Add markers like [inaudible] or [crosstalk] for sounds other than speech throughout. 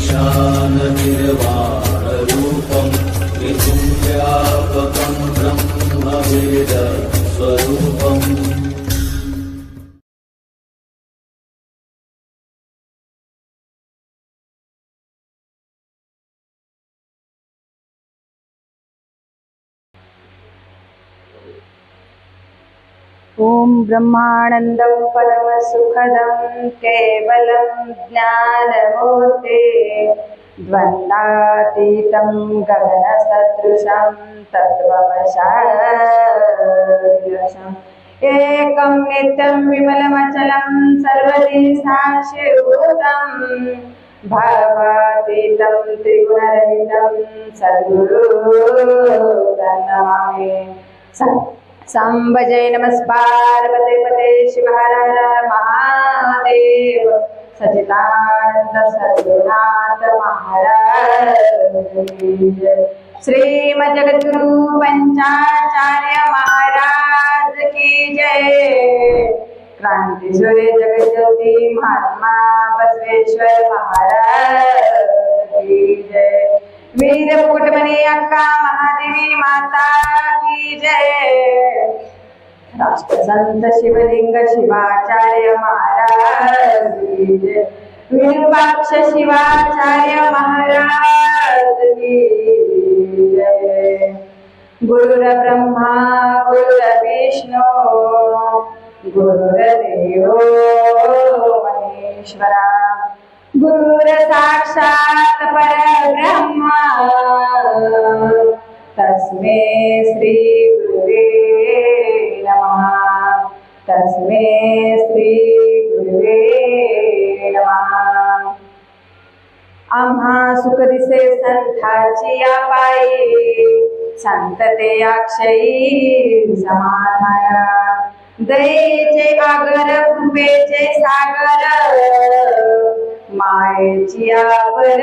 ईशाननिर्वाणरूपं ब्रह्मानन्दं परमसुखदं केवलं ज्ञानमूर्ते द्वन्द्वातीतं गगनसदृशं तत्त्वमशाशम् एकं नित्यं विमलमचलं सर्वदि साक्षिभूतं भवातीतं त्रिगुणरहितं सद्गुरु नमामि स- नमस्कार नमस्पार्वते पते शिवहर महादेव। सचिदानंद सर्वनाथ महाराज। जय. श्रीम जगद्गुरु पंचाचार्य महाराज की जय। क्रांती सूर्य जगज्योती महात्मा बसवेश्वर महाराज की जय। वीर कुटमणी अक्का महादेवी माता की जय. राष्ट्रसंत शिवलिंग शिवाचार्य महाराज की जय. विरूपाक्ष शिवाचार्य महाराज की जय. गुरुर ब्रह्मा गुरुर विष्णू गुरुर्देव महेश्वरा. गुरुर साक्षात परब्रह्मा। तस्मै श्री गुरुवे नमः। तस्मै श्री गुरुवे नमः। आम्हा सुख दिसे संताची या पायी संतते अक्षयी समाधान दयेचे आगर कृपेचे सागर मायेची यावर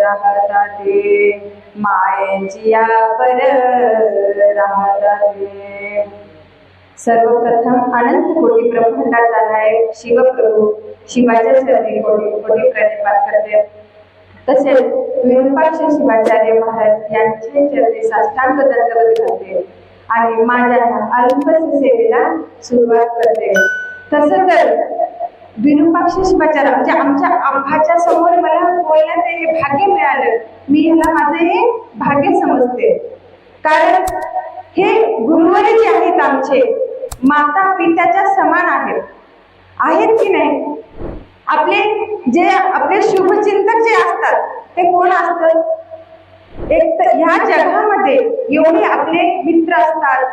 राहताते मायेची यावर राहताते सर्वप्रथम अनंत कोटी ब्रह्मांडाचा नायक शिवप्रभू शिवाच्या चरणी कोटी कोटी प्रणिपात करते. तसेच विरूपाक्ष शिवाचार्य महाराज यांचे चरणी साष्टांग दंडवत घालते आणि माझ्या ह्या अल्पस सेवेला सुरुवात करते. तसं तर विरूपाक्ष शिवाचार्य म्हणजे आमच्या आंबाच्या समोर मला बोलण्याचे हे भाग्य मिळालं. मी ह्याला माझे हे भाग्य समजते. कारण हे गुरुवर जे आहेत आमचे माता पित्याच्या समान आहेत. आहेत की नाही? आपले जे आपले शुभचिंतक जे असतात ते कोण असतात? एक तर ह्या जगामध्ये एवढे आपले मित्र असतात.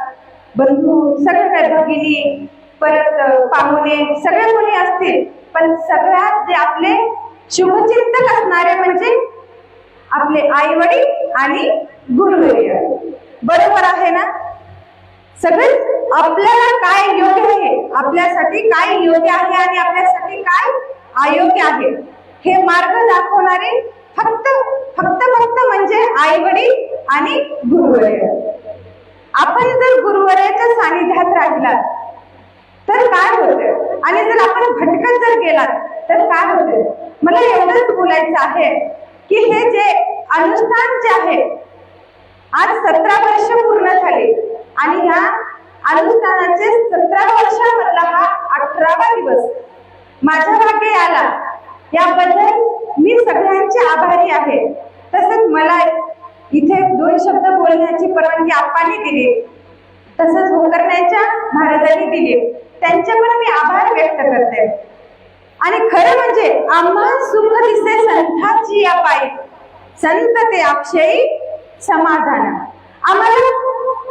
बंधू सगळे काय भगिनी परत पाहुणे सगळे कोणी असतील पण सगळ्यात जे आपले शुभचिंतक असणारे म्हणजे आपले आई वडील आणि गुरुवर्य. बरोबर आहे ना? सगळे आपल्याला काय योग्य आहे आपल्यासाठी काय योग्य आहे आणि आपल्यासाठी काय अयोग्य आहे हे मार्ग दाखवणारे फक्त फक्त फक्त म्हणजे आई वडील आणि गुरुवर्य. आपण जर गुरुवर्याच्या सानिध्यात राहिलात तर काय होतं आणि जर आपण भटकत जर गेलात तर काय होतं मला एवढंच बोलायचं आहे की हे जे अनुष्ठान जे आहे आज सतरा वर्ष पूर्ण झाले आणि ह्या अनुष्ठानाचे सतरा वर्षामधला हा अठरावा दिवस. माझ्या भाग्य आला. याबद्दल मी सगळ्यांचे आभारी आहे. तसंच मला इथे दोन शब्द बोलण्याची परवानगी आप्पांनी दिली. तसंच गोकर्णाच्या महाराजांनी दिली. त्यांचे पण मी आभार व्यक्त करते. आणि खरं म्हणजे आम्हा सुख दिसे संतांची या पायी. संत ते अक्षयी समाधान. आम्हाला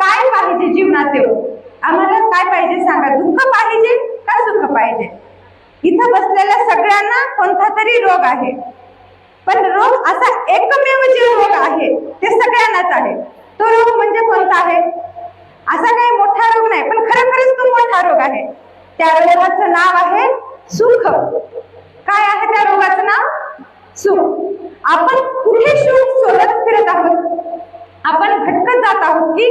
काय पाहिजे जीवनात येऊ आम्हाला काय पाहिजे सांगा? दुःख पाहिजे का सुख पाहिजे? इथं बसलेल्या सगळ्यांना कोणता तरी रोग आहे. पण रोग असा एकमेव जे रोग आहे ते सगळ्यांनाच आहे. तो रोग म्हणजे कोणता आहे? असा काही मोठा रोग नाही पण खरोखरच तो मोठा रोग आहे. त्या रोगाचं नाव आहे सुख. काय आहे त्या रोगाचं नाव? सुख. आपण कुठे सुख शोधत फिरत आहोत? आपण भटकत जात आहोत की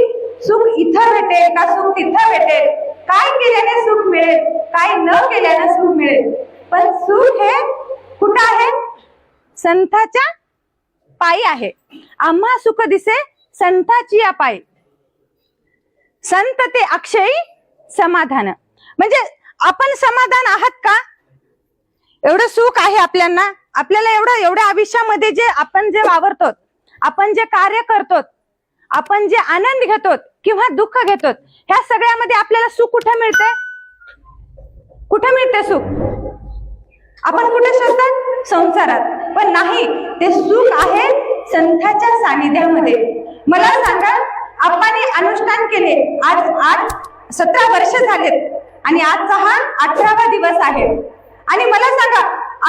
सुख इथं भेटेल का सुख तिथं भेटेल? काय केल्याने सुख मिळेल? काय न केल्याने सुख मिळेल? पण सुख हे कुठं आहे? संताच्या पायी आहे. आम्हा सुख दिसे संताची या पायी. संत ते अक्षयी समाधान. म्हणजे आपण समाधान आहात का? एवढं सुख आहे आपल्याला आपल्याला एवढं एवढ्या आयुष्यामध्ये जे आपण जे वावरतो आपण जे कार्य करतो आपण जे आनंद घेतो किंवा दुःख घेतो ह्या सगळ्यामध्ये आपल्याला सुख कुठे मिळते कुठे मिळते सुख? आपण कुठे शोधतात? संसारात. पण नाही ते सुख आहे संथाच्या सानिध्यामध्ये. मला सांगा आप्पांनी अनुष्ठान केले. आज आज सतरा वर्ष झालेत आणि आजचा हा अठरावा दिवस आहे. आणि मला सांगा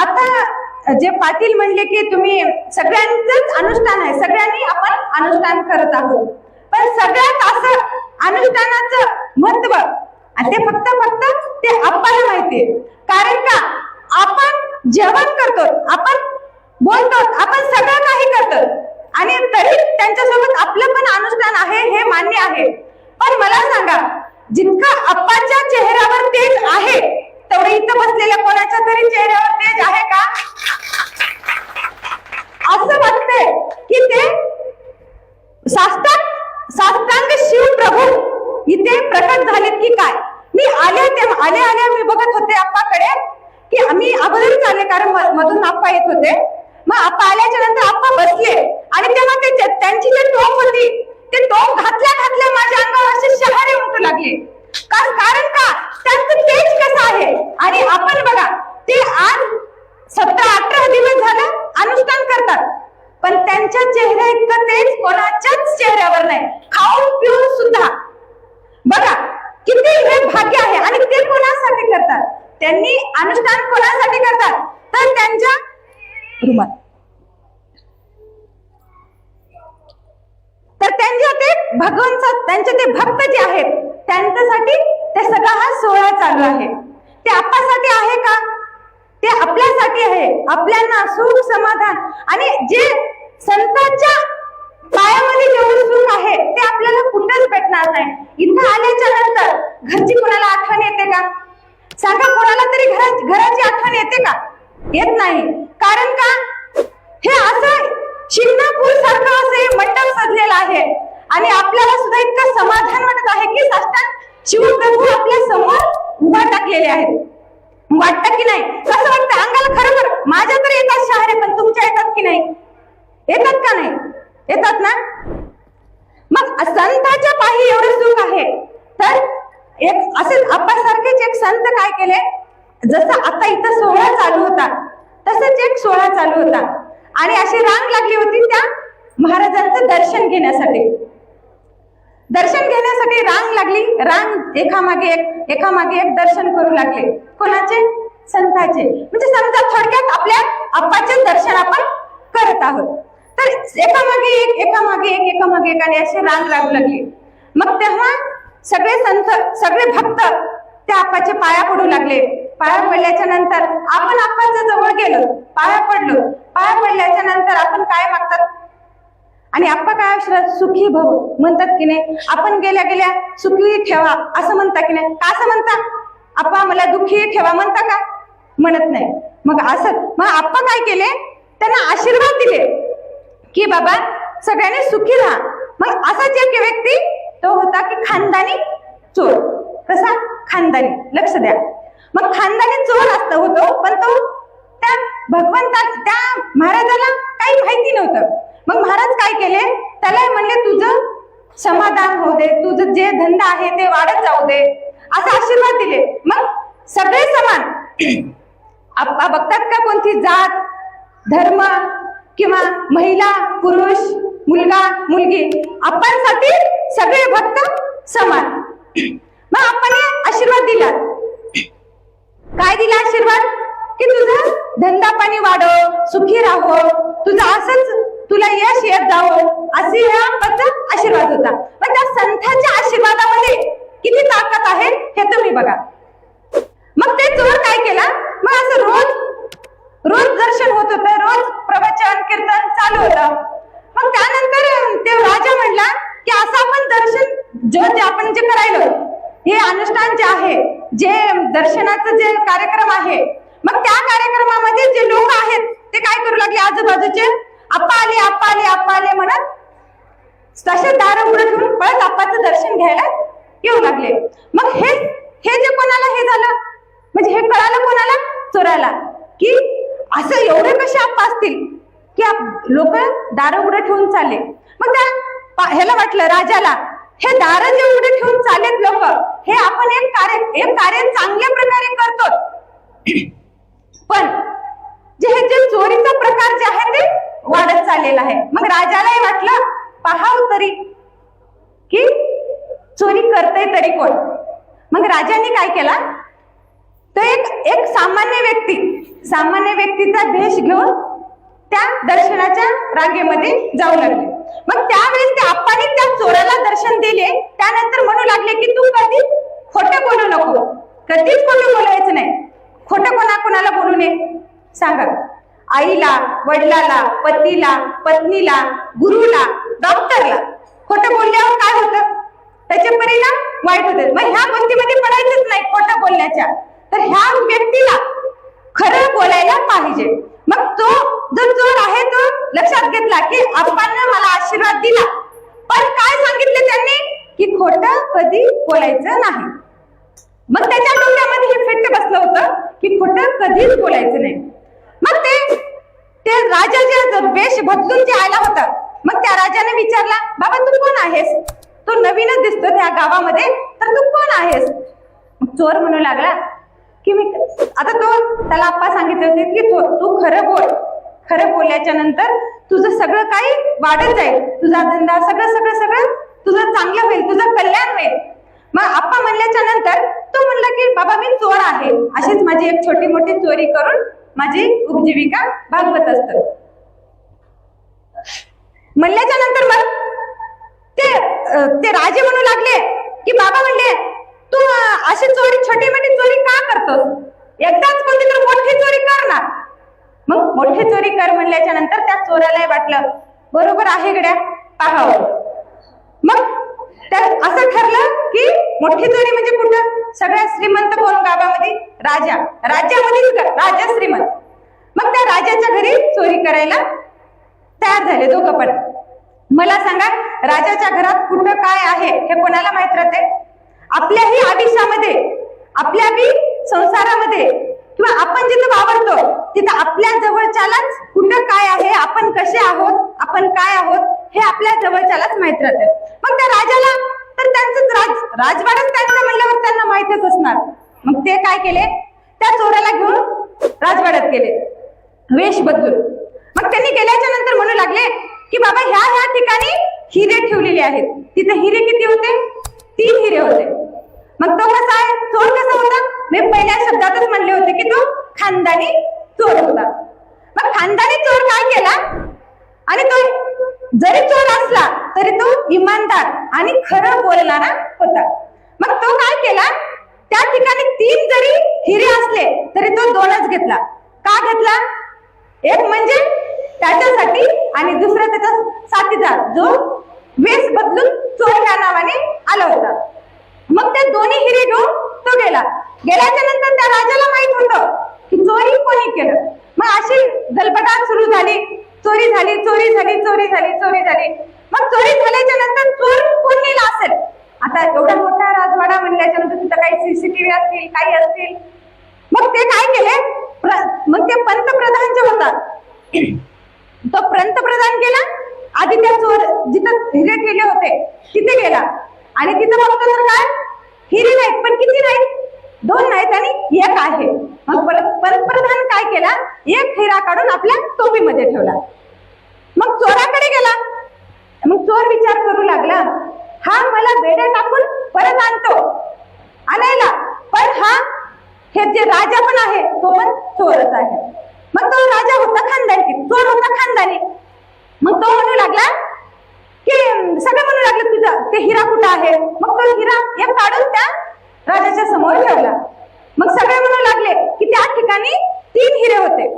आता जे पाटील म्हणले की तुम्ही सगळ्यांचंच अनुष्ठान आहे सगळ्यांनी आपण अनुष्ठान करत आहोत. पण सगळ्यात असं अनुष्ठानाचं महत्त्व ते फक्त फक्त ते आपल्याला माहितीये कारण का आपण जेवण करतो आपण बोलतो आपण सगळं काही करतो. आणि तरी त्यांच्यासोबत आपलं पण अनुष्ठान आहे हे मान्य आहे. पण मला सांगा जितकं अप्पाच्या चेहऱ्यावर तेज आहे तेवढे इथं बसलेल्या कोणाच्या तरी चेहऱ्यावर तेज आहे का? असं वाटतंय की ते साष्टांग शास्त्रांग शिव प्रभू इथे प्रकट झालेत की काय? मी आले ते आले आले मी बघत होते आप्पाकडे की आम्ही अगोदरच आले कारण मधून आप्पा येत होते. मग आप्पा आल्याच्यानंतर आप्पा बसले. आणि तेव्हा ते त्यांची जे टोप होती ते टोप घातल्या घातल्या माझ्या अंगावर असे शहारे उमटू लागले. कारण कारण का? त्यांचं तेज कसं आहे? आणि आपण बघा ते आज सतरा अठरा दिवस झालं अनुष्ठान करतात. पण त्यांच्या चेहऱ्या इतकं तेज कोणाच्याच चेहऱ्यावर नाही. खाऊन पिऊन सुद्धा. बघा किती हे भाग्य आहे. आणि ते कोणासाठी करतात? त्यांनी अनुष्ठान कोणासाठी करतात? तर त्यांच्या रुमाल. तर त्यांच्या ते भगवंत त्यांचे ते भक्त जे आहेत त्यांच्यासाठी ते सगळा हा सोहळा चालू आहे. ते आपल्यासाठी आहे का? ते आपल्यासाठी आहे. आपल्यांना सुख समाधान. आणि जे संतांच्या पायामध्ये जेवढं सुख आहे ते आपल्याला कुठेच भेटणार नाही. इथं आल्याच्यानंतर घरची कोणाला आठवण येते का? सांगा कोणाला तरी घरा घराची आठवण येते का? येत नाही. कारण का? हे असं शिंगणापूर सारखं असं हे मंडप सजलेलं आहे. आणि आपल्याला सुद्धा इतकं समाधान वाटत आहे की साष्टांग शिवप्रभू आपल्यासमोर उभा टाकलेले आहेत. वाटतं की नाही? कसं वाटतं? अंगाला खरोखर माझ्या तर येतात शहारे पण तुमच्या येतात की नाही? येतात का नाही? येतात ना? मग संताच्या पायी एवढं सुख आहे. तर एक असे सारखेच एक संत काय केले? जसं आता इथं सोहळा चालू होता. तसंच एक सोहळा चालू होता. आणि अशी रांग लागली होती त्या महाराजांचं दर्शन घेण्यासाठी. दर्शन घेण्यासाठी रांग लागली. रांग एकामागे एक एकामागे एक दर्शन करू लागले. कोणाचे? संताचे. म्हणजे समजा थोडक्यात आपल्या अप्पाचे दर्शन आपण करत आहोत. तर एकामागे एक एकामागे एक एकामागे एक आणि अशी रांग लागू लागली. मग तेव्हा सगळे संत सगळे भक्त त्या आप्पाचे पाया पडू लागले. पाया पडल्याच्या नंतर आपण आप्पाच्या जवळ गेलो पाया पडलो. पाया पडल्याच्या नंतर आपण काय मागतात? आणि आप्पा काय आशीर्वाद सुखी भव. म्हणतात की नाही आपण गेल्या गेल्या सुखी ठेवा असं म्हणता की नाही. का असं म्हणता? आप्पा मला दुःखी ठेवा म्हणता का? म्हणत नाही. मग असं मग आप्पा काय केले? त्यांना आशीर्वाद दिले. की बाबा सगळ्यांनी सुखी राहा. मग असाच एक व्यक्ती तो होता की खानदानी चोर. कसा? खानदानी. लक्ष द्या. मग खानदानी चोर असत होतो पण तो त्या भगवंता त्या महाराजाला काही माहिती नव्हतं. मग महाराज काय केले? त्याला म्हणले तुझं समाधान होऊ दे तुझं जे धंदा आहे ते वाढत जाऊ दे. असा आशीर्वाद दिले. मग सगळे समान. [clears throat] आप्पा बघतात का कोणती जात धर्म किंवा महिला पुरुष मुलगा मुलगी? आपणसाठी सगळे भक्त समान. [clears throat] मग आपण आशीर्वाद दिला काय दिला आशीर्वाद? की तुझा धंदा पाणी वाढव सुखी राहो. तुझं असंच तुला यश येत जावं. असे ह्या आप्पाचा आशीर्वाद होता. पण त्या संतांच्या आशीर्वादामध्ये किती ताकद आहे हे तुम्ही बघा. मग ते चोर काय केला? मग असं रोज रोज दर्शन होत होतं रोज प्रवचन कीर्तन चालू होतं. मग त्यानंतर ते राजा म्हणला की असं आपण दर्शन जे जे आपण जे करायलो हे अनुष्ठान जे आहे जे दर्शनाचं जे कार्यक्रम आहे मग त्या कार्यक्रमामध्ये जे लोक आहेत ते काय करू लागले आजूबाजूचे? आप्पा आले आप्पा आले आप्पा आले म्हणत तसे दार उघडं ठेवून परत आप्पाचं दर्शन घ्यायला येऊ लागले. मग हे हे जे कोणाला हे झालं? म्हणजे हे कळालं कोणाला? चोराला. की असं एवढे कसे आप्पा असतील? की लोक दार उघडं ठेवून चालले. मग त्या ह्याला वाटलं राजाला. हे दार जे उघडे ठेवून चालेत लोक. हे आपण एक कार्य हे कार्य चांगल्या प्रकारे करतो पण जे हे जे चोरीचा प्रकार जे आहे ते वाढत चाललेला आहे. मग राजालाही वाटलं पाहाव तरी की चोरी करते तरी कोण? मग राजाने काय केला? तो एक एक सामान्य व्यक्ती सामान्य व्यक्तीचा भेष घेऊन त्या दर्शनाच्या रांगेमध्ये जाऊ लागले. मग त्यावेळेस त्या आप्पाने त्या चोराला दर्शन दिले. त्यानंतर म्हणू लागले की तू कधीच खोटं बोलू नको. कधीच खोटं बोलायचं नाही. खोटं कोणा कोणाला बोलू नये. सांगा. आईला वडिलाला पतीला पत्नीला गुरुला डॉक्टरला खोटं बोलल्यावर काय होतं? त्याचे परिणाम वाईट होते मग ह्या गोष्टीमध्ये पडायचंच नाही खोटं बोलण्याच्या. तर ह्या व्यक्तीला खरं बोलायला पाहिजे. मग तो जो चोर आहे तो लक्षात घेतला की आपण मला आशीर्वाद दिला. पण काय सांगितले त्यांनी? की खोट कधी बोलायचं नाही. मग त्याच्या डोक्यामध्ये हे फिट बसलं होतं की खोटं कधीच बोलायचं नाही. मग ते ते राजा जे वेश बदलून जे आला होता मग त्या राजाने विचारला बाबा तू कोण आहेस? तो नवीनच दिसतो त्या गावामध्ये तर तू कोण आहेस? मग चोर म्हणू लागला की मी आता तो त्याला आप्पा सांगितले होते की तू तू खरं बोल. खरं बोलल्याच्या नंतर तुझं सगळं काही वाढत जाईल. तुझा धंदा सगळं सगळं सगळं तुझं चांगलं होईल. तुझं कल्याण होईल. मग आप्पा म्हणल्याच्या नंतर तो म्हणला की बाबा मी चोर आहे. अशीच माझी एक छोटी मोठी चोरी करून माझी उपजीविका भागवत असत. म्हणल्याच्या नंतर मग ते ते राजे म्हणू लागले की बाबा म्हणले तू अशी चोरी छोटी मोठी चोरी का करतोस? एकदाच कोणती तर मोठी चोरी कर ना. मग मोठी चोरी कर म्हणल्याच्या नंतर त्या चोराला वाटलं बरोबर आहे गड्या पाहावं मग त्या असं ठरलं की मोठी चोरी म्हणजे कुठं? सगळ्या श्रीमंत कोण गावामध्ये? राजा. राज्यामध्येच राजा श्रीमंत. मग त्या राजाच्या घरी चोरी करायला तयार झाले दोघं पण. मला सांगा राजाच्या घरात कुठं काय आहे? हे कोणाला माहीत राहते? आपल्याही आयुष्यामध्ये आपल्याही संसारामध्ये किंवा आपण जिथं वावरतो तिथं आपल्या जवळच्यालाच कुठं काय आहे आपण कसे आहोत आपण काय आहोत हे आपल्या जवळच्यालाच माहीत राहतं. मग त्या राजाला तर त्यांचं राज राजवाडाच त्यांचं म्हणल्यावर त्यांना माहितच असणार. मग ते काय केले? त्या चोराला घेऊन राजवाड्यात गेले. वेश बदलून. मग त्यांनी गेल्याच्यानंतर म्हणू लागले की बाबा ह्या ह्या ठिकाणी हिरे ठेवलेले आहेत. तिथे हिरे किती होते? तीन हिरे होते. मग तो कसा आहे? चोर कसा होता? मी पहिल्या शब्दातच म्हणले होते की तो खानदानी चोर होता. मग खानदानी चोर काय केला? आणि तो जरी चोर असला तरी तो इमानदार आणि खरं बोलणारा होता. मग तो काय केला? त्या ठिकाणी तीन जरी हिरे असले तरी तो दोनच घेतला. का घेतला? एक म्हणजे त्याच्यासाठी आणि दुसरा त्याचा साथीदार जो वेश बदलून चोर या नावाने आला होता. मग ते दोन्ही हिरे घेऊन तो गेला. गेल्याच्यानंतर त्या राजाला माहीत होत की चोरी कोणी केलं? मग अशी गलबटाट सुरू झाली. चोरी झाली चोरी झाली चोरी झाली चोरी झाली. मग चोरी झाल्याच्यानंतर चोर कोण नेला असेल? आता एवढा मोठा राजवाडा म्हणल्याच्या नंतर तिथं काही सीसीटीव्ही असतील काही असतील. मग ते काय केले? प्र- मग ते पंतप्रधान जे होता तो पंतप्रधान गेला. आधी त्या चोर जिथं हिरे ठेवले होते तिथे गेला. आणि तिथं बघतो तर काय? हिरी नाहीत पण किती नाहीत? दोन नाहीत आणि एक आहे. मग परत पंतप्रधान काय केला? एक हिरा काढून आपल्या टोपीमध्ये ठेवला. मग चोराकडे गेला. मग चोर विचार करू लागला हा मला बेड्या टाकून परत आणतो आणायला. पण हा हे जे राजा पण आहे तो पण चोरच आहे. मग तो राजा होता खानदानी चोर होता खानदानी. मग तो म्हणू लागला की अं, सगळे म्हणू लागले तुझं. ते हिरा कुठं आहे? मग तो हिरा एक काढून त्या राजाच्या समोर ठेवला. मग सगळे म्हणू लागले की त्या ठिकाणी तीन हिरे होते.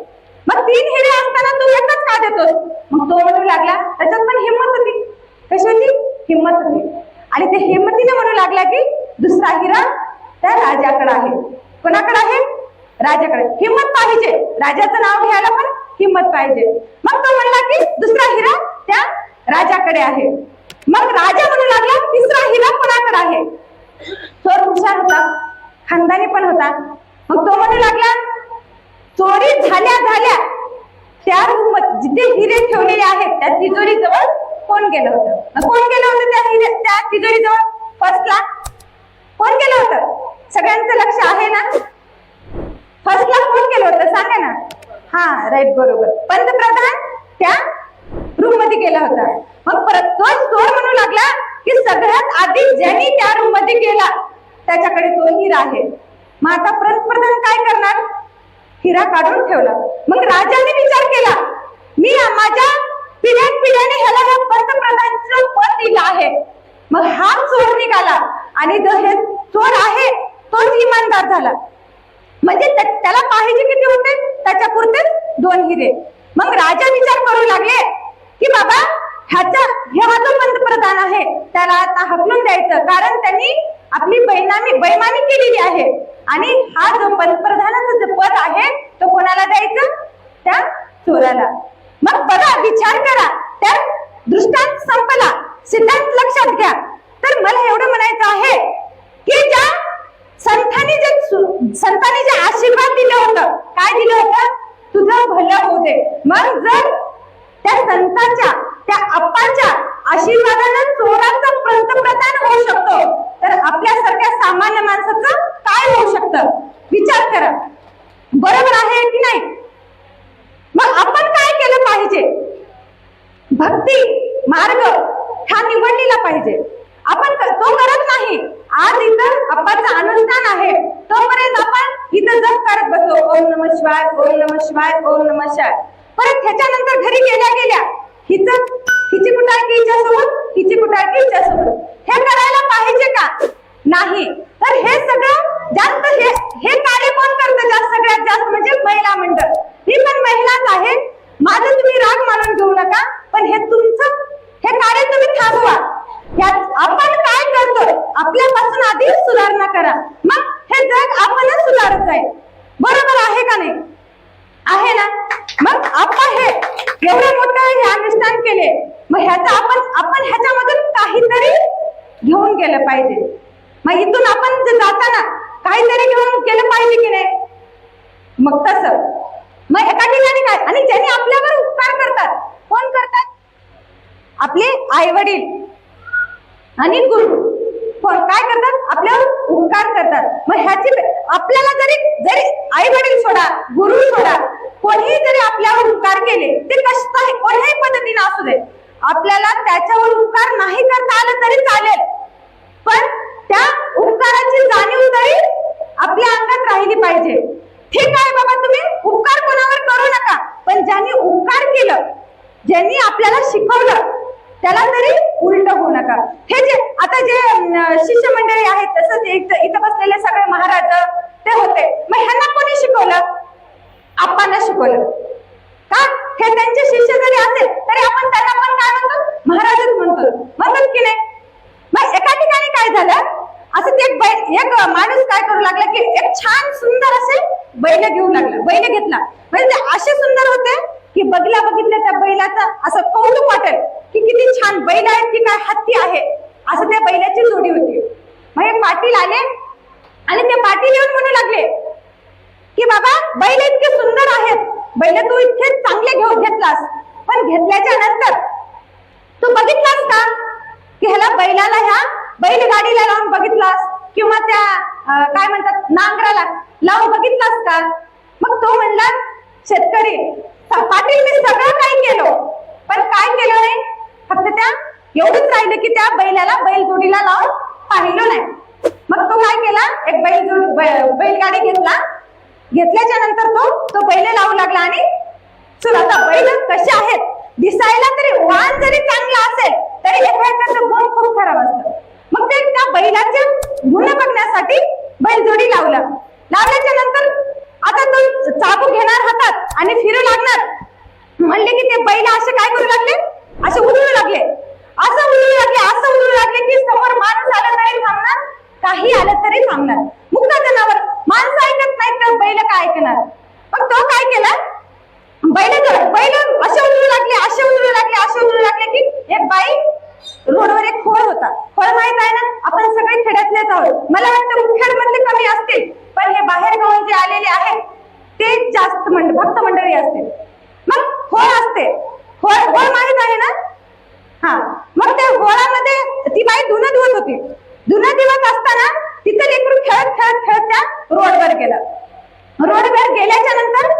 मग तीन हिरे असताना तू एकच का देतोस? मग तो म्हणू लागला त्याच्यात पण हिंमत होती. कशी होती हिंमत होती. आणि ते हिंमतीने म्हणू लागला की दुसरा हिरा त्या राजाकडे आहे. कोणाकडे आहे? राजाकडे. हिंमत पाहिजे. राजाचं नाव घ्यायला पण हिंमत पाहिजे. मग तो म्हणला की दुसरा हिरा त्या राजाकडे आहे. मग राजा म्हणू लागला तिसरा हिरा कोणाकडे आहे? चोर हुशार होता. खानदानी पण होता. मग तो म्हणू लागला चोरी झाल्या झाल्या. त्या रूम जिथे हिरे ठेवलेले आहेत त्या तिजोरी जवळ कोण गेलं होतं? मग कोण गेलं होतं त्या हिरे त्या तिजोरी जवळ फसला कोण गेलं होतं? सगळ्यांचं लक्ष आहे ना? फसला कोण गेलं होतं? सांगा ना. हा राईट बरोबर. पंतप्रधान त्या रूममध्ये गेला होता. मग परत तो चोर म्हणू लागला की सगळ्यात आधी ज्यांनी त्या रूममध्ये गेला त्याच्याकडे तो हिरा आहे. मग आता पंतप्रधान काय करणार? हिरा काढून ठेवला. मग राजाने विचार केला मी माझ्या पिढ्यान पिढ्याने ह्याला ह्या पंतप्रधानचं पद दिलं आहे. मग हा चोर निघाला आणि जो हे चोर आहे तोच इमानदार झाला. म्हणजे त्याला पाहिजे किती होते? त्याच्या पुरतेच दोन हिरे. मग राजा विचार करू लागले की बाबा ह्याचा हा जो पंतप्रधान आहे. त्याला आता हकलून द्यायचं. कारण त्यांनी आपली बैनामी बैमानी केलेली आहे. आणि हा जो पंतप्रधानाचा जो पद आहे तो कोणाला द्यायचं? त्या चोराला. मग बघा विचार करा. त्या दृष्टांत संपला. सिद्धांत लक्षात घ्या. तर मला एवढं म्हणायचं आहे की ज्या संतांनी जे सु- संतांनी जे आशीर्वाद दिलं होतं काय दिलं होतं? तुझं भलं होऊ दे. मग जर त्या संतांच्या त्या अप्पाच्या आशीर्वादानं चोरांचा पंतप्रधान होऊ शकतो. तर आपल्यासारख्या सामान्य माणसाचं काय होऊ शकतं? विचार करा. बरोबर आहे की नाही? मग आपण काय केलं पाहिजे? भक्ती मार्ग हा निवडलेला पाहिजे. आपण तो करत नाही. आज इथं अप्पाचं अनुष्ठान आहे. तोपर्यंत आपण इथं जप करत बसलो. ओम नम शिवाय ओम नम शिवाय ओम नम शिवाय. परत ह्याच्यानंतर घरी गेल्या गेल्या हिचं हिची कुटाळकी हिच्यासोबत हिची कुटाळकी हिच्यासोबत. हे करायला पाहिजे का? नाही. तर हे सगळं जास्त हे हे कार्य कोण करतं जास्त सगळ्यात जास्त? म्हणजे महिला मंडळ. ही पण महिलाच आहे. माझं तुम्ही राग मानून घेऊ नका पण हे तुमचं हे कार्य तुम्ही थांबवा. आपण काय करतोय आपल्यापासून आधी सुधारणा करा. मग हे जग आपणच सुधारत आहे बरोबर आहे का नाही? आहे ना? मग आपण हे एवढं मोठं हे अनुष्ठान केले. मग ह्याचा आपण आपण ह्याच्यामधून काहीतरी घेऊन गेलं पाहिजे. मग इथून आपण जाताना काहीतरी घेऊन केलं पाहिजे की नाही? मग तसं. मग एका ठिकाणी काय आणि ज्यांनी आपल्यावर उपकार करतात कोण करतात? आपले आई वडील आणि गुरु. काय करतात? आपल्यावर उपकार करतात. मग ह्याची आपल्याला जरी जरी आई वडील सोडा गुरु सोडा कोणीही जरी आपल्यावर उपकार केले ते कष्ट कोणत्याही पद्धतीने असू दे. आपल्याला त्याच्यावर उपकार नाही करता आलं तरी चालेल. पण त्या उपकाराची जाणीव तरी आपल्या अंगात राहिली पाहिजे. ठीक आहे बाबा तुम्ही उपकार कोणावर करू नका. पण ज्यांनी उपकार केलं ज्यांनी आपल्याला शिकवलं त्याला तरी उलट होऊ नका. हे जे आता जे शिष्यमंडळी शिष्य मंडळी आहेत तसंच इथं इथं बसलेले सगळे महाराज ते होते. मग ह्यांना कोणी शिकवलं? आप्पांना शिकवलं. का? हे त्यांचे शिष्य जरी असेल तरी आपण त्यांना पण काय म्हणतो? महाराजच म्हणतो. म्हणतात की नाही? मग एका ठिकाणी काय झालं? असं ते एक एक माणूस काय करू लागला की एक छान सुंदर असे बैल घेऊ लागला बैल घेतला. म्हणजे ते असे सुंदर होते की बघल्या बघितलं त्या बैलाचं असं कौतुक वाटेल की किती छान बैल आहे की काय हत्ती आहे असं त्या बैलाची जोडी होती. मग एक पाटील आले आणि ते पाटील येऊन म्हणू लागले की बाबा बैल इतके सुंदर आहेत बैल तू इतके चांगले घेऊन घेतलास पण घेतल्याच्या नंतर तू बघितलास का की ह्याला बैलाला ह्या बैलगाडीला लावून बघितलास किंवा त्या काय म्हणतात नांगराला लावून बघितलास का? मग तो म्हणला शेतकरी "स- मी सगळं काही केलं? पण काय केलं नाही? फक्त त्या एवढंच राहिलं की त्या बैलाला बैलजोडीला लावून पाहिलं नाही. मग तो काय केला? एक बैल बैलगाडी घेतला. घेतल्याच्या नंतर तो तो बैल लावू लागला आणि चुलाचा बैल कसे आहेत? दिसायला तरी वाण जरी चांगला असेल तरी एखाद्याचं गुण खूप खराब असतं. मग ते त्या बैलाचे गुण बघण्यासाठी बैलजोडी लावलं. लावल्याच्या नंतर आता तो चाकू घेणार हातात आणि फिरू लागणार म्हणले की ते बैल असे काय करू लागले? असे उधळू लागले. असं उधळू लागले असं उधळू लागले की समोर माणूस आलं तरी थांबणार काही आलं तरी थांबणार. मुक्का जनावर माणसं ऐकत नाही तर बैल काय ऐकणार? मग तो काय केला? बैल बैल असे उधळू लागले असे उधळू लागले असे उधळू लागले की एक बाई रोडवर एक खोळ होता. खोळ माहीत आहे ना? आपण सगळे खेड्यातलेच आहोत. मला वाटतं मुखेड मधले कमी असतील पण हे बाहेर गावून जे आलेले आहेत ते जास्त मंड भक्त मंडळी असते मग होळ असते. होळ होळ माहीत आहे ना? हा. मग त्या होळामध्ये ती बाई धुणं धुवत होती. धुणं दिवस असताना तिथं लेकरू खेळत खेळत खेळत त्या रोडवर गेलं. रोडवर गेल्याच्यानंतर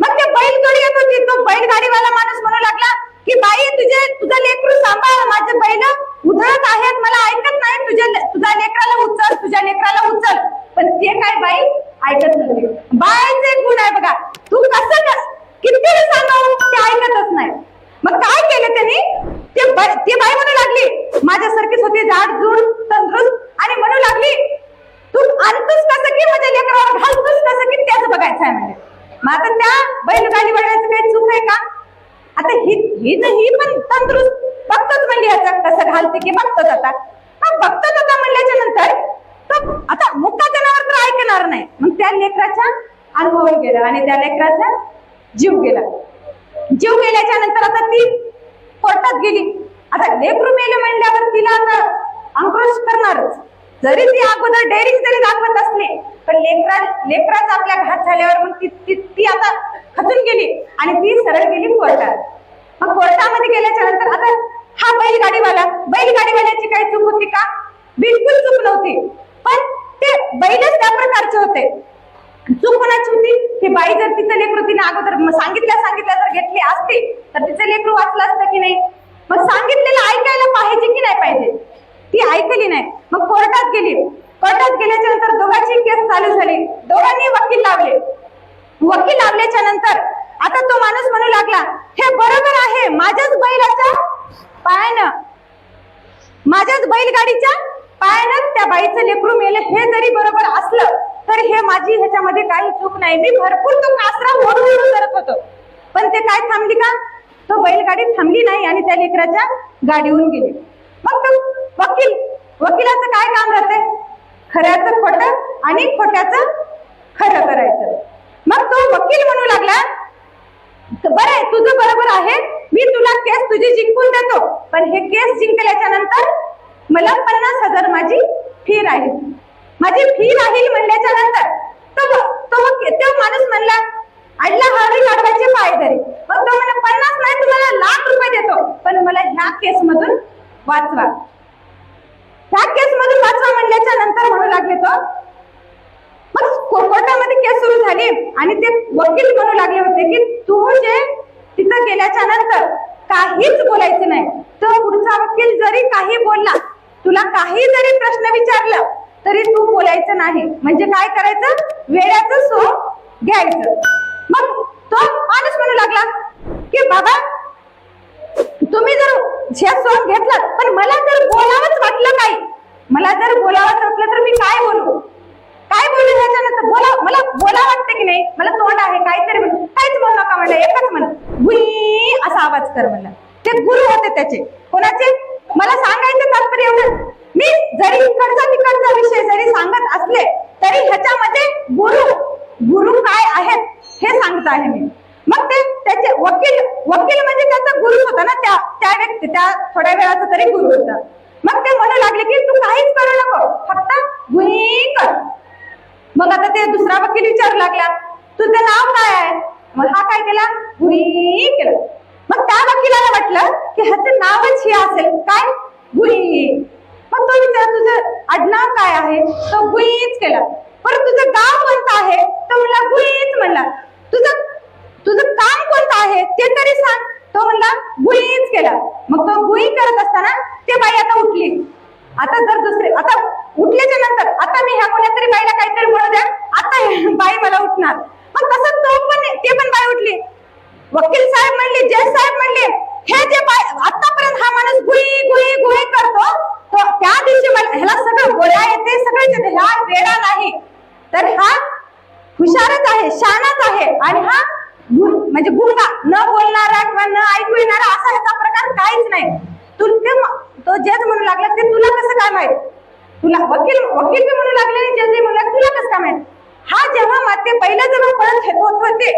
मग ते बैलगाडी येत होती. तो बैलगाडीवाला माणूस म्हणू लागला की बाई तुझे तुझं लेकरू सांभाळ माझे बैल उधळत आहेत मला ऐकत नाही तुझ्या तुझ्या लेकराला उचल तुझ्या लेकराला उचल पण ते काय बाई ऐकत नव्हती बाईचे गुण आहे बघा तू कसं कस किती सांगावं ते ऐकतच नाही मग काय केलं त्यांनी ते बाई ती बाई म्हणू लागली माझ्यासारखीच होती जाड जुड तंदुरुस्त आणि म्हणू लागली तू आणतोस कसं की माझ्या लेकरावर घालतोस कसं की त्याच बघायचं आहे म्हणजे मग आता त्या बैलगाडी वळायचं काही चूक आहे का आता ही ही न ही पण तंदुरुस्त बघतोच म्हणजे ह्याचं कसं घालते की बघतोच आता मग बघतोच आता म्हणल्याच्या नंतर तो आता मुक्का जनावर तर ऐकणार नाही मग त्या लेकराच्या अनुभव गेला आणि त्या लेकराचा जीव गेला जीव गेल्याच्यानंतर आता ती कोर्टात गेली आता लेकरू मेले म्हणल्यावर तिला आता आक्रोश करणारच जरी ती अगोदर डेअरिंग जरी दाखवत असले पण लेकरा लेकराचा आपल्या घात झाल्यावर मग ती ती, ती आता खचून गेली आणि ती सरळ गेली कोर्टात. मग कोर्टामध्ये गेल्याच्यानंतर आता हा बैलगाडीवाला बैलगाडीवाल्याची काही चूक होती का? बिलकुल चूक नव्हती. पण ते बैलच त्या प्रकारचे होते. चूक कोणाची होती? की बाई जर तिचं लेकरू तिने अगोदर सांगितल्या सांगितल्या जर घेतली असती तर तिचं लेकरू वाचलं असतं की नाही? मग सांगितलेलं ऐकायला पाहिजे की नाही पाहिजे? ती ऐकली नाही. मग कोर्टात गेली. कोर्टात गेल्याच्यानंतर दोघांची केस चालू झाली. दोघांनी वकील लावले. वकील लावल्याच्या नंतर आता तो माणूस म्हणू लागला हे बरोबर आहे माझ्याच बैलाच्या पायानं माझ्याच बैलगाडीच्या पायानं त्या बाईचं लेकरू मेलं. हे जरी बरोबर असलं तर हे माझी ह्याच्यामध्ये काही चूक नाही. मी भरपूर तो कासरा ओढून ओढून करत होतो. पण ते काय थांबली का? तो बैलगाडी थांबली नाही आणि त्या लेकराच्या गाडीहून गेली. मग तो वकील. वकिलाचं काय काम राहते? खऱ्याचं खोटं आणि खोट्याचं खरं करायचं. मग तो वकील म्हणू लागला बरं आहे तुझं बरोबर आहे. मी तुला केस तुझी जिंकून देतो. पण हे केस जिंकल्याच्या नंतर मला पन्नास हजार माझी फी राहील. माझी फी राहील म्हणल्याच्या नंतर तो तो तो माणूस म्हणला अडला हाडी वाढवायचे पाय तरी मग तो म्हणा पन्नास नाही तुम्हाला लाख रुपये देतो. पण मला ह्या केस मधून वाचवा. ह्या केस मधून वाचवा म्हणल्याच्या नंतर म्हणू लागले तो मग कोर्टामध्ये केस सुरू झाली आणि ते वकील म्हणू लागले होते की तू जे तिथं गेल्याच्यानंतर काहीच बोलायचं नाही. तो पुढचा वकील जरी काही बोलला तुला काही जरी प्रश्न विचारलं तरी तू बोलायचं नाही. म्हणजे काय करायचं? वेळाचं सो घ्यायचं. मग तो माणूस म्हणू लागला की बाबा तुम्ही जर ह्या सोन घेतला पण मला जर बोलावंच वाटलं काही मला जर बोलावंच वाटलं तर मी काय बोलू? काय बोलू ह्याच्यानंतर बोला मला बोला वाटतं की नाही? मला तोंड आहे काहीतरी म्हणून. काहीच बोलू नका म्हणलं एकच म्हणलं गुई असा आवाज कर म्हणलं. ते गुरु होते त्याचे. कोणाचे? मला सांगायचं तात्पर्य एवढं. मी जरी इकडचा तिकडचा विषय जरी सांगत असले तरी ह्याच्यामध्ये गुरु गुरु काय आहेत हे सांगत आहे मी. मग ते त्याचे वकील वकील म्हणजे त्याचा गुरु होता ना त्या त्या व्यक्ती त्या थोड्या वेळाचा तरी गुरु होता. मग ते म्हणू लागले की तू काहीच करू नको फक्त गुई कर. मग आता ते दुसरा वकील विचारू लागला तुझं नाव काय आहे? मग हा काय केला? गुई केलं. मग त्या वकिलाला वाटलं की ह्याचं नावच हे असेल. काय? गुई मग तो विचार तुझं आडनाव काय आहे? तो गुईच केला. परत तुझं गाव कोणतं आहे? तो म्हणला गुईच म्हणला. तुझं तुझं काम कोणतं आहे ते तरी सांग. तो म्हणला गुईच केलं. मग तो गुई करत असताना ते बाई आता उठली. आता जर दुसरे आता उठल्याच्या नंतर आता मी ह्या कोणत्यातरी बाईला काहीतरी म्हणू द्या आता बाई मला उठणार. मग तसं तो पण ते पण बाई उठली. वकील साहेब म्हणले जज साहेब म्हणले हे जे बाय आतापर्यंत हा माणूस गुई गुई गुई करतो तो त्या दिवशी मला ह्याला सगळं गोळ्या येते सगळं ह्या वेळा नाही. तर हा हुशारच आहे शानच आहे आणि हा म्हणजे गुंगा न बोलणारा किंवा न ऐकू येणारा असा ह्याचा प्रकार काहीच नाही. तू ते तो जज म्हणू लागला ते तुला कसं काय माहीत? तुला वकील वकील बी म्हणू लागले जज बी म्हणू लागले तुला कसं काय माहीत? हा जेव्हा माते पहिलं जेव्हा परत होत होते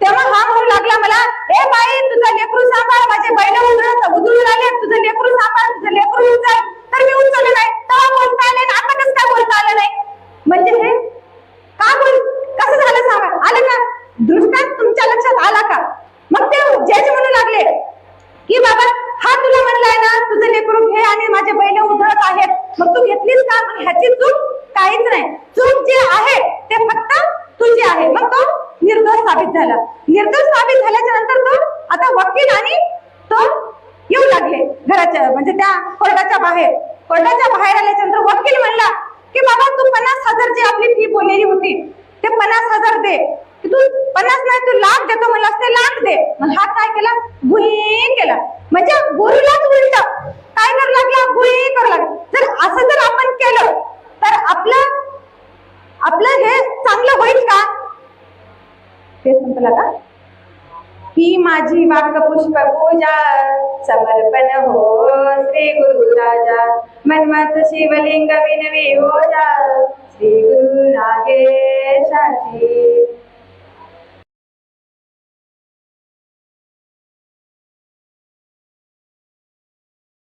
तेव्हा हा म्हणू लागला मला ए बाई तुझा लेकरू सांभाळ माझे बैल उधळत उधळून आले तुझं लेकरू सांभाळ तुझं लेकरू उचल. तर मी उचललं नाही. तेव्हा बोलता आले नाही? आता कसं काय बोलता आलं नाही? म्हणजे हे का बोल कसं झालं सांभाळ आलं का? दृष्टांत तुमच्या लक्षात आला का? मग ते जज म्हणू लागले. की बाबा हा तुला म्हणलाय ना तुझं लेकरू घे आणि माझे बैल उधळत आहेत. मग तू घेतलीस का? मग ह्याची चूक काहीच नाही. चूक जे आहे ते फक्त तुझी आहे. मग तो निर्दोष साबित झाला. निर्दोष साबित झाल्याच्यानंतर तो आता वकील आणि तो येऊ लागले घराच्या म्हणजे त्या कोर्टाच्या बाहेर. कोर्टाच्या बाहेर आल्याच्यानंतर वकील म्हणला की बाबा तू पन्नास हजार जी आपली फी बोललेली होती ते पन्नास हजार दे. की तू पन्नास नाही तू लाख देतो म्हणलं असते लाख दे. मग हा काय केला? भुईन केला. म्हणजे गुरुलाच उलट. काय करू लागला? भुई करू लागला. जर असं जर आपण केलं तर आपलं आपलं हे चांगलं होईल का? ते संपलं का? ही माझी वाक पुष्प पूजा समर्पण हो श्री गुरु राजा. मनमत शिवलिंग विनवी हो जा. श्री गुरु नागेशाची.